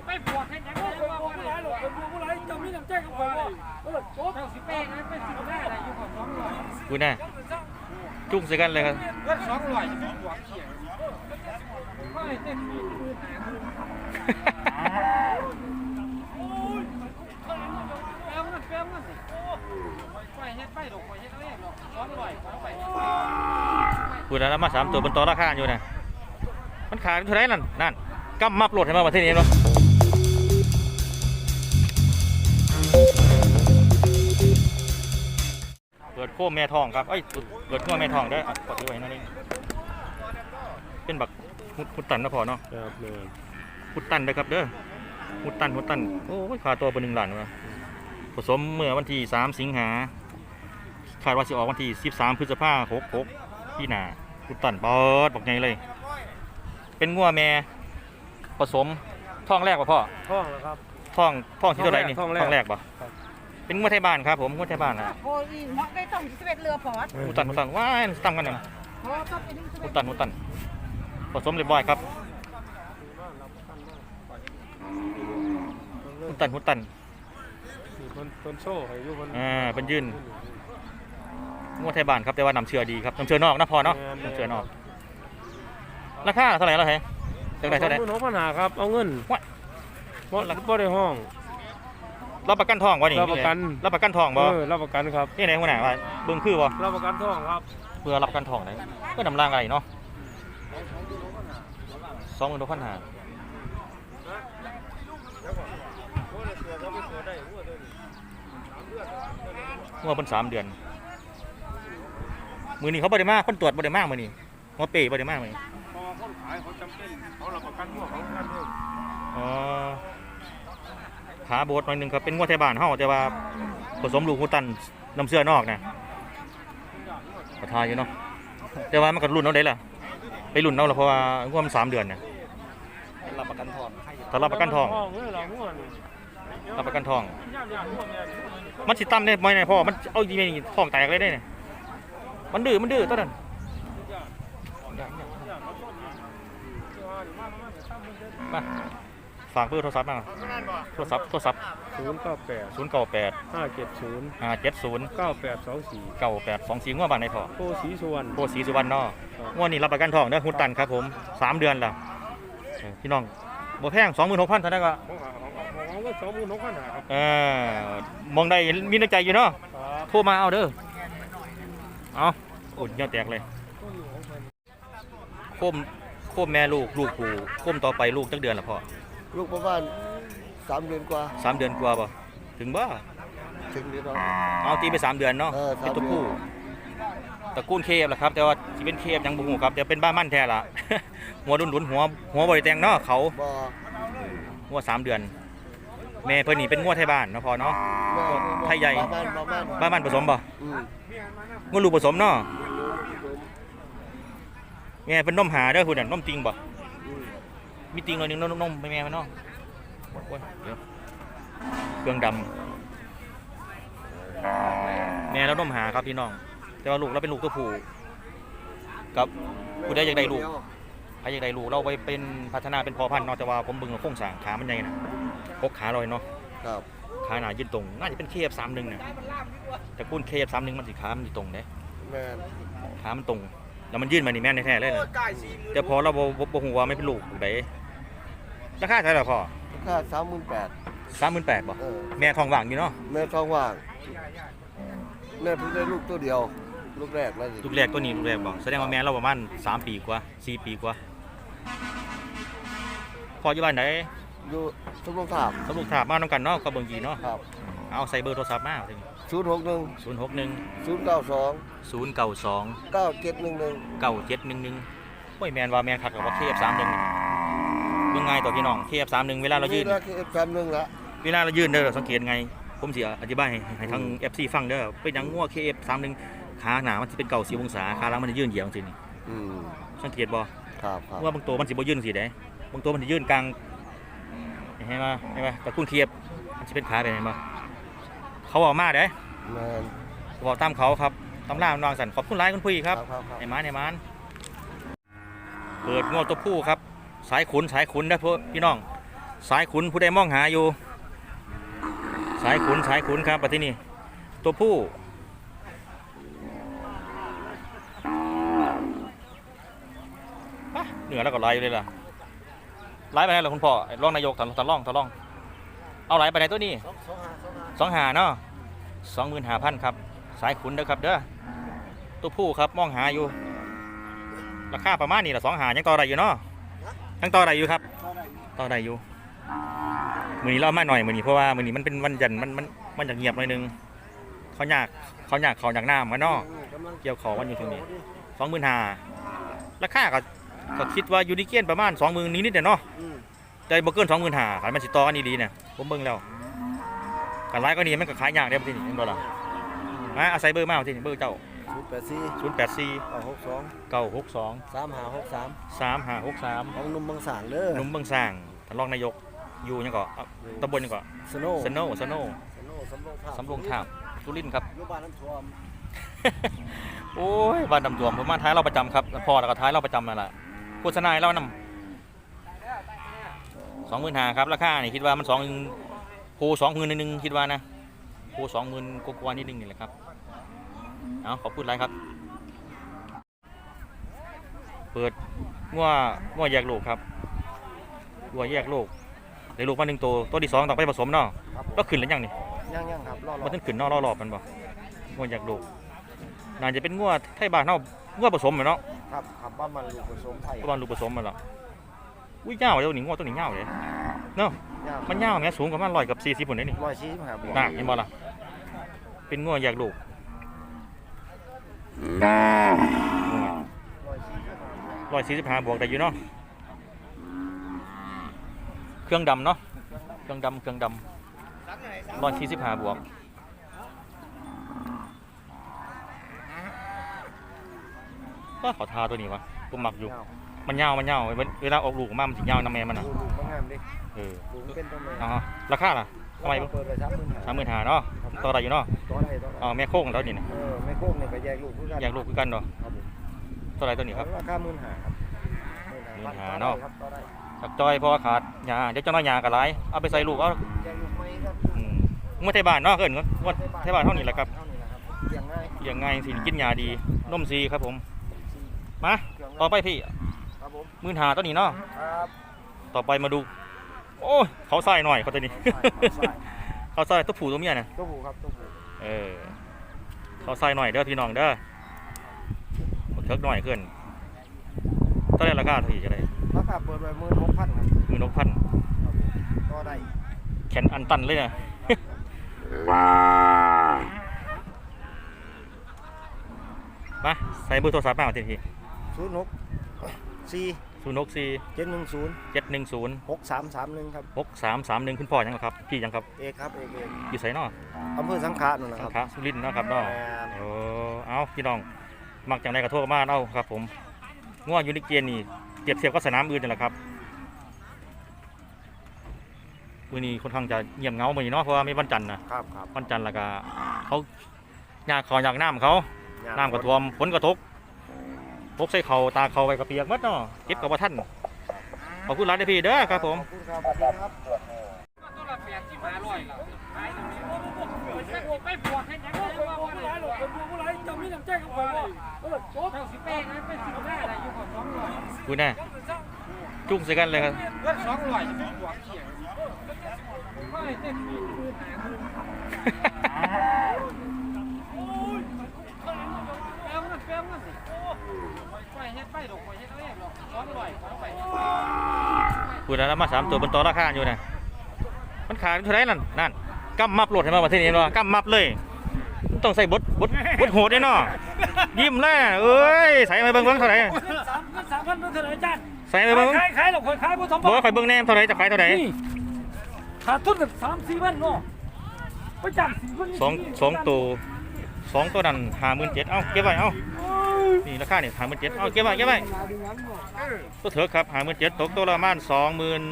กไม่บวกให้ยังไงว่าคนหลายหรอกคนผู้หลายจำนี่จำแจ้งกับผมว่าเออโจ๊กเท่าสิบแป้งนั้นเป็นสิบแป้งอะไรอยู่ของสองร้อยกูแน่จุ้งใส่กันเลยครับเงินสองร้อยจะบวกเขียนก็เลยเต็มมือมือหามือโอ้ยแป้งมันแป้งมันสิไปเฮ็ดไปดอกไปเฮ็ดเอาเองดอกสองร้อยเอาไปกูนะแล้วมาสามตัวบนต่อราคาอยู่นะมัน ขายเท่าไหรนั่นนั่นกำมับโหลดให้มาประเทศนี้เนาะเปิดโค้มแม่ทองครับเอ้ยเปิดโค้มแม่ทองได้ออะกดไว้นั่นนี่เป็นบักหุดหุดตันนะพอเนาะครับแม่นหุดตันเลยครับเด้อหุดตันหุดตันโอ้ยขาตัวเป็นหนึ่งล้านวะผสมเมื่อวันที่สามสิงหาคาดว่าจะออกวันที่สิบสามพฤษภาหกหกพี่หนาหุดตันปอดบอกไงเลย เป็นงัวแม่ผสมท้องแรกป่ะพ่อท้องแล้วครับ ท้องท้องที่เท่าไหรนี่ท้องแรกท้องแรกป่ะครับ เป็นงัวไทยบ้านครับผมงัวไทยบ้านนะโอ้ยเหมาะได้ต้องสิบเอ็ดเรือพอดหุดตันหุดตันว้ายตั้มกันนะเพราะว่าต้องเป็นสิบหุเอ็ดดตันหุดตันผสมเรียบร้อยครับหุดตันหุดตันนี่เพิ่นเพิ่นโชว์ให้อยู่เพิ่นอ่าเป็นยืนงวดไทยบ้านครับแต่ว่าน้ำเชื่อดีครับน้ำเชื่อนอกนะพอเนาะน้ำเชื่อนอก ราคาเท่าไหร่แล้วเหรอเท่าไหร่เท่าไหร่สองหมื่นหกพันหาครับ เอาเงินวะบ่บ่ได้ห้อง รับประกันทองวะนี่รับประกัน รับประกันทองบ่เออรับประกันครับนี่ไหนหัวหน้าว่าเบิ่งคือบ่รับประกันท้องครับ เพื่อรับประกันทองไหนเพื่อนำรางอะไรเนาะสองหมื่นหกพันห้าเมื่อเป็นสามเดือน มือนี้เขาบริมาคนตรวจบริมามือนี้หัวเป๋บริมามือนี้พอคน อ๋อขาโบดหน่อยหนึ่งครับเป็นงวดไทยบ้านเฮาแต่ว่าผสมลูกหูตันน้ำเสื้อนอกนะประทายอยู่เนาะแต่ว่ามันก็รุ่นเอาได้ล่ะ ไปรุ่นเอาละเพราะว่างวดมันสามเดือนเนี่ยรับประกันทองให้ถ้ารับประกันทองห้องเลยเหรอหัวนี่รับประกันทองย่ามย่ามหัวแม่นมันสิตั้มได้ไหมเนี่ยพ่อมันเอาจริงๆทองแตกเลยได้เนี่ยมันดื้อมันดื้อตอนนั้นย่ามเขา ฝากเบอร์โทรศัพท์มาโทรศัพท์โทรศัพท์ศูนย์เก้าแปดศูนย์เก้าแปดห้าเจ็ดศูนย์ห้าเจ็ดศูนย์เก้าแปดสองสี่เก้าแปดสองสี่งวดบ้านไหนพ่อโพสีสุวรรณโพสีสุวรรณเนาะงวดนี้รับประกันทองเด้อคุณตันครับผมสามเดือนแล้วเออพี่น้องบ่แพงสองหมื่นหกพันเท่านั้นก็ของเขาของเขาของเขาก็สองหมื่นหกพันหาครับเออมองได้มีน้ำใจอยู่เนาะครับโทรมาเอาเด้อเอาอุดเงี้ยแตกเลยโคมโคมแม่ลูกลูกผูโคมต่อไปลูกจักเดือนละพ่อ ลูกประมาณสามเดือนกว่าสามเดือนกว่าป่ะถึงบ่ถึงเดือนแล้ว เอาตีไปสามเดือนเนาะเออเป็นสามตัวเดือนผู้ตระกูลเคฟแหละครับ แต่ว่าสิเป็นเคฟยังบ่ฮู้ครับแต่เป็นบ้านมั่นแท้ละ หัวดุนดุนๆหัวหัวบริแตงเนาะเขาบ่งัวสามเดือน แม่เพิ่นนี่เป็นงัวไทยบ้านเนาะพอเนาะ แม่ไทยใหญ่บ้านบ้านบ้านบ้านบ้านผสมบ่อืมงัวลูกผสมเนาะแม่เป็นนมหาเด้อคุณน่ะนมติงบ่อืม มีติงหน่อยหนึงนมนมแม่มันเนาะโอ้ยเดี๋ยวเครื่องดำแม่แล้วนมหาครับพี่น้อง แต่ว่าลูกเราเป็นลูกตัวผู้กับผู้ใดอยากได้ลูกใครอยากได้ลูกเราไปเป็นพัฒนาเป็นพอพันธุ์เนาะแต่ว่าผมเบิ่งแล้วโครงสร้างขามันใหญ่นะพกขาลอยเนาะครับขาหนายืนตรง น่าจะเป็นเคฟสามหนึ่งนะแต่กุ้นเคฟสามหนึ่งมันสิขามันอยู่ตรงเด้แม่นขามันตรง แล้วมันยื่นมานี่แม่นแท้ๆเลยนะแต่พอเราบ่บ่บ่ฮู้ว่าไม่เป็นลูกได ราคาเท่าไหร่พ่อค่าสามหมื่นแปดสามหมื่นแปดบ่เออแม่ทองว่างอยู่เนาะแม่ท้องว่างแม่เพิ่งได้ลูกตัวเดียว ลูกแรกแล้วสิลูกแรกตัวนี้ลูกแรกบ่แสดงว่าแม่เราประมาณสามปีกว่าสี่ปีกว่าพ่ออยู่บ้านไหนอยู่ทุกโรงถามสลูกถามมานํกันเนาะก็เบิ่งดีเนาะครับเอาใส่เบอร์โทรศัพท์มาศูนย์หกหนึ่งศูนย์หกหนึ่งศูนย์เก้าสองศูนย์เก้าสองเก้าเจ็ดหนึ่งหนึ่งเก้าเจ็ดหนึ่งหนึ่งโอ้ยแมนว่าแมนคักกับว่าเคฟสามหนึ่งเบิ่งไงายต่อพี่น้องเคฟสามหนึ่งเวลาเรายืนราคาเอฟสามหนึ่งละเวลาเรายืนเด้อสังเกตไง ผมสิอธิบายให้ให้ทางเอฟซีฟังเด้อเป็นหยังงัวเคฟสามหนึ่งขาหนามันจะเป็นเก่าสีองศาขาหลังมันจะยืนเหยียงสินี่อืมสังเกตบ่ครับครับว่าบางตัวมันสิบ่ยืนสิได้บางตัวมันจะยืนกลางเห็นไหมเห็นไหมแต่คุณเคฟมันจะเป็นขาแบบไหนบ่เขาบอกมาเด้แม่นบอกตามเขาครับตำรามนองสันขอบคุณหลายคุณผู้ครับครับครับ ไอ้มานไอ้มานเปิดงวดตัวผู้ครับ สายขุนสายขุนนะพวกพี่น้อง สายขุนผู้ใดมองหาอยู่ สายขุนสายขุนครับปัที่นี่ตัวผู้เหนือแล้วก็ไล่เลยล่ะไล่ไปไหนล่ะคุณพ่อไอ้รองนายกทะล่องทะล่อง เอาไล่ไปไหนตัวนี้สองหาสองหาเนาะสองหมื่นหาพันครับ สายขุนเด้อครับเด้อตัวผู้ครับมองหาอยู่ ราคาประมาณนี้ละสองหายังต่ออะได้อยู่เนาะ ยังต่อได้อยู่ครับ ต่อได้อยู่มือนี้เรามาหน่อยมือนี้เพราะว่ามือนี้มันเป็นวันจันทร์มันมันมันอยากเงียบหน่อยนึงเขาอยากเขาอยากเขาอยากน้ำกันเนาะกำลังเกี่ยวเขาวันอยู่ตรงนี้สองหมื่นหาราคาก็ก็คิดว่าอยู่ในเกณฑ์ประมาณสองหมื่นนิดๆเนาะอืมใจบ่เกินสองหมื่นหาขายมันสิต่อกันดีๆเนี่ยผมเบิ่งแล้วกันร้ายก็นี่มันก็ขายยากเด้อทีนี้เห็นบ่ล่ะมาอาศัยเบอร์มาเอาทีนี้เบอร์เจ้า ศูนย์แปดสี่ศูนย์แปดสี่เก้าหกสองเก้าหกสองสามห้าหกสามสามห้าหกสามของหนุ่มบางสางเด้อหนุ่มเบิ่งสร้างท่านรองนายกอยู่ยังก็เอ้าตำบลยังก็สโน่สโนสโนสโน่สำโรงท่าสำโรงทาบสุรินทร์ครับอยู่บ้านน้ำท่วมโอ้ยบ้านดำตัวผมมาท้ายเราประจำครับพอแล้วก็ท้ายเราประจำนั่นแหละโฆษณาให้เรานำสองหมื่นหาครับราคานี่คิดว่ามันสองโพสองหมื่นนิดนึงคิดว่านะโพสองหมื่นกว่าๆนิดนึงนี่แหละครับ เอาขอบคุณไรครับ เปิดงัวงัวแยกลูกครับงัวแยกลูกได้ลูกมาหนึ่งตัวตัวที่สองต้องไปผสมเนาะครับก็ขึ้นแล้วยังนี่ยังยังครับรอรอมันต้องขึ้นเนอกรอบๆมันบ่งัวแยกลูกน่าจะเป็นงัวไทยบ้านเนาะงัวผสมเหรอเนาะครับครับบ้านมันลูกผสมไทยประมาณลูกผสมมันละอุ้ยยาวเลยตัวนี้งัวตัวนี้ยาวเลยเนาะยาวมันยาวแม้สูงประมาณร้อยกับสี่สิบคนเลยนี่ร้อยสี่สิบห้าบวกน่ะเห็นบ่ล่ะเป็นงัวแยกลูก ร้อยสี่สิบห้าร้อยสี่สิบห้าบวกได้อยู่เนาะเครื่องดำเนาะเครื่องดำเครื่องดำร้อยสี่สิบห้าบวกก็ขอทาตัวนี้วะผมมักอยู่ยาวมันยาวมันยาวเวลเวลาออกลูกมามันถึงยาวน้ำแม่มันอะดูลูกมันงามดิเออลูกมันเป็นตัวแม่อ๋อราคาล่ะทำไมเปิดไปสามหมื่นห้าสามหมื่นหาเนาะต่อได้อยู่เนาะตัวไหนตัวไหนอ๋อแม่โค้งแล้วนี่นะเออแม่โค้งเนี่ยก็แยกลูกคือกันแยกลูกคือกันเนาะ ครับผมต่อได้ตัวนี้ครับราคาหมื่นห้าครับหมื่นห้าเนาะครับต่อได้จักจอยเพราะว่าขาดหญ้าเดี๋ยวเจ้าน้อยหญ้ากระไรเอาไปใส่ลูกเอาแยกลูกไหมครับอืมงวดไทยบ้านเนาะเกินงวดงวดไทยบ้านเท่านี้แหละครับเท่านี้แหละครับเลี้ยงง่ายเลี้ยงง่ายสิกินหญ้าดีนมซีครับผมมาต่อไปพี่ครับผมหมื่นหาตัวนี้เนาะครับต่อไปมาดู โอ้ยเขาใส่หน่อยเขาตัวนี้ใส่เขาใส่ตัวผู้ตัวเมียนะตัวผูครับตัวผูเออเขาใส่หน่อยเด้อพี่น้องเด้อบัก เทิกหน่อยขึ้นตอนแรกราคาเท่าไหร่จะได้ราคาเปิดไว้หมื่นหกพันครับหมื่นหกพันครับผมต่อได้แขนอันตันเลยนะมาใส่เบอร์โทรศัพท์มาเอาทีทีศูนย์หกสี่ศูนย์หกสี่เจ็ดหนึ่งศูนย์เจ็ดหนึ่งศูนย์หกสามสามหนึ่งครับหกสามสามหนึ่งคุณพ่อยังครับ พี่ยังครับ เอกครับ เอกเอกอยู่ไสเนาะอำเภอสังขะนั่นนะสัคงรับขะสุรินทร์เนาะครับเนาะแม่นโอ้เอาพี่น้อง มักจังไรกระโทษมาเอาครับผมง่วงอยู่ในเกียร์นี่เปรียบเทียบกับสนามอื่นนี่แหละครับวันนี้ค่อนข้างจะเงียบเหงาเหมือนนี้เนาะเพราะว่าไม่วันจันทร์นะครับครับวันจันทร์แล้วก็เขาอยากขออยากน้ำเขาน้ำก็ท่วมฝนก็ตกพกใส่เขาตาเขาไปกระเปียกหมัดเนาะเก็บกับว่าท่านขอบคุณร้านเด้อพี่เด้อครับผมขอบคุณครับสวัสดีครับตัวละแปดสิบห้าร้อยละขายตรงนี้โอ้โหไม่บวกไม่บวกให้ยังไงว่าว่าไรหรอกคนดูว่าไร จะมีน้ำใจกับผมเออโจ๊กเท่าสิบแปดนั้นเป็นสิบห้าอะไรอยู่กับสองร้อยคุณแน่จุ้งใส่กันเลยครับเงินสองร้อยจะบวกเขียนไม่เต็มมือมือหามือโอ้ยแปลงมันแปลงมันสิไปเฮ็ดไปดอกไปเฮ็ดเอาเองหรอกสองร้อยเอาไปคุณแล้วมาสามตัวบนโต๊ะราคาอยู่นะมันขายเท่าไหรนั่นนั่นกำมับโหลดให้มาประเทศนี้เนาะกำมับเลย ต้องใส่บดบดบดโหดด้วยเนาะยิ้มเลยน่ะเอ้ยใส่ไปเบิ่งเบิ่งเท่าไหร่สามสามพันเท่าไหร่จ้าใส่ไปเบิ่งขายขายหรอกคนขายบ่สมบอกว่าข่อยเบิ่งแนมเท่าไหร่จะขายเท่าไหร่นี่ขาดทุนแบบสามสี่พันเนาะไปจ้างสี่พันสองสองตัวสองตัวนั้นห้าหมื่นเจ็ดเอ้าเก็บไว้เอ้านี่ราคาเนี่ยห้าหมื่นเจ็ดเอ้าเก็บไว้เก็บไว้ตัวเถอะครับห้าหมื่นเจ็ดตกตัวละประมาณสองหมื่น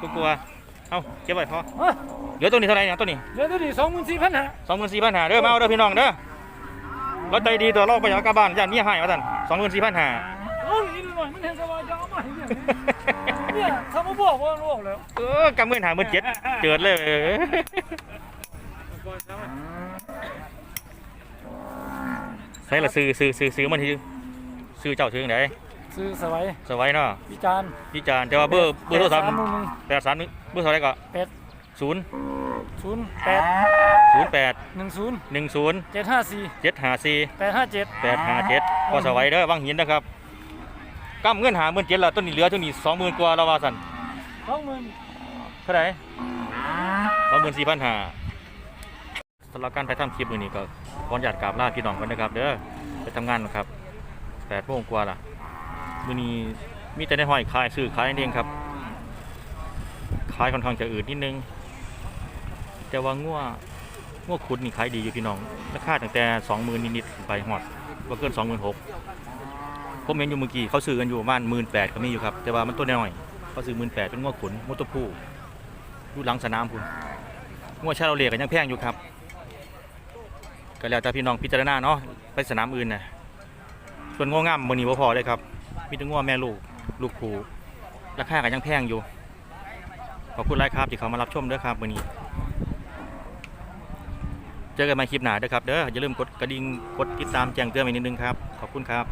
กลัวๆ เอ้าเก็บไว้พอเฮ้ยเหลือตัวนี้เท่าไหร่เนี่ยตัวนี้เดี๋ยวตัวนี้สองหมื่นสี่พันฮะสองหมื่นสี่พันหาเด้อมาเอาเด้อพี่น้องเด้อรถใจดีตัวลอกไปอย่างกลับบ้านย่านเมียให้มาท่านสองหมื่นสี่พันหา โอ้ยนี่หน่อยมันเห็นสบายจะเอามาให้เนี่ยบวกบ่บวกแล้วเออกำเงินหาเมื่อเจ็ดเจิดเลยเออใส่ละซื้อซื้อซื้อซื้อมันที่ซื้อเจ้าซื้อไหน ซื้อสบายสวัยเนาะวิจารณ์พี่จานแต่ว่าเบอร์เบอร์โทรศัพท์หนึ่งหนึ่งแปดสามเบอร์เท่าไหรก็แปดศูนย์ศูนย์แปดศูนย์แปดหนึ่งศูนย์หนึ่งศูนย์เจ็ดห้าสี่เจ็ดห้าสี่แปดห้าเจ็ดแปดห้าเจ็ดพอสวัยเด้อวังหินนะครับกำเงินหาเมื่อเจ็ดละต้นนี้เหลือต้นนี้สองหมื่นกว่าแล้วว่าสันสองหมื่นเท่าไหร่สองหมื่นสี่พันห้าสำหรับการไปทำคลิปมือนี้ก็ขออนุญาตกราบลาพี่น้องกันนะครับเด้อไปทำงานนะครับแปดโมงกว่าละ มือนี้มีแต่ในห้อยขายซื้อขายนั่นเองครับขายค่อนข้างจะอืดนิดนึง แต่ว่างัวงัวขุดนี่ขายดีอยู่พี่น้องราคาตั้งแต่สองหมื่นนิดๆไปหอดว่าเกินสองหมื่นหกผมเห็นอยู่เมื่อกี้เขาซื้อกันอยู่ประมาณหมื่นแปดก็มีอยู่ครับ แต่ว่ามันตัวน้อยเขาซื้อหมื่นแปดเป็นงัวขุนงัวตัวผู้อยู่หลังสนามคุณงัวชาเรเลียกันยังแพงอยู่ครับก็แล้วแต่พี่น้องพิจารณาเนาะไปสนามอื่นนะส่วนงัวงามมันนี้พอเลยครับ มีแต่งัวแม่ลูก ลูกผูราคากันยังแพงอยู่ ขอบคุณไลายครับที่เขามารับชมด้วยครับวันนี้ เจอกันใหม่คลิปหน้าด้อครับ เด้ออย่าลืมกดกระดิ่งกดติดตามแจ้งเตือนไว้นิดนึงครับ ขอบคุณครับ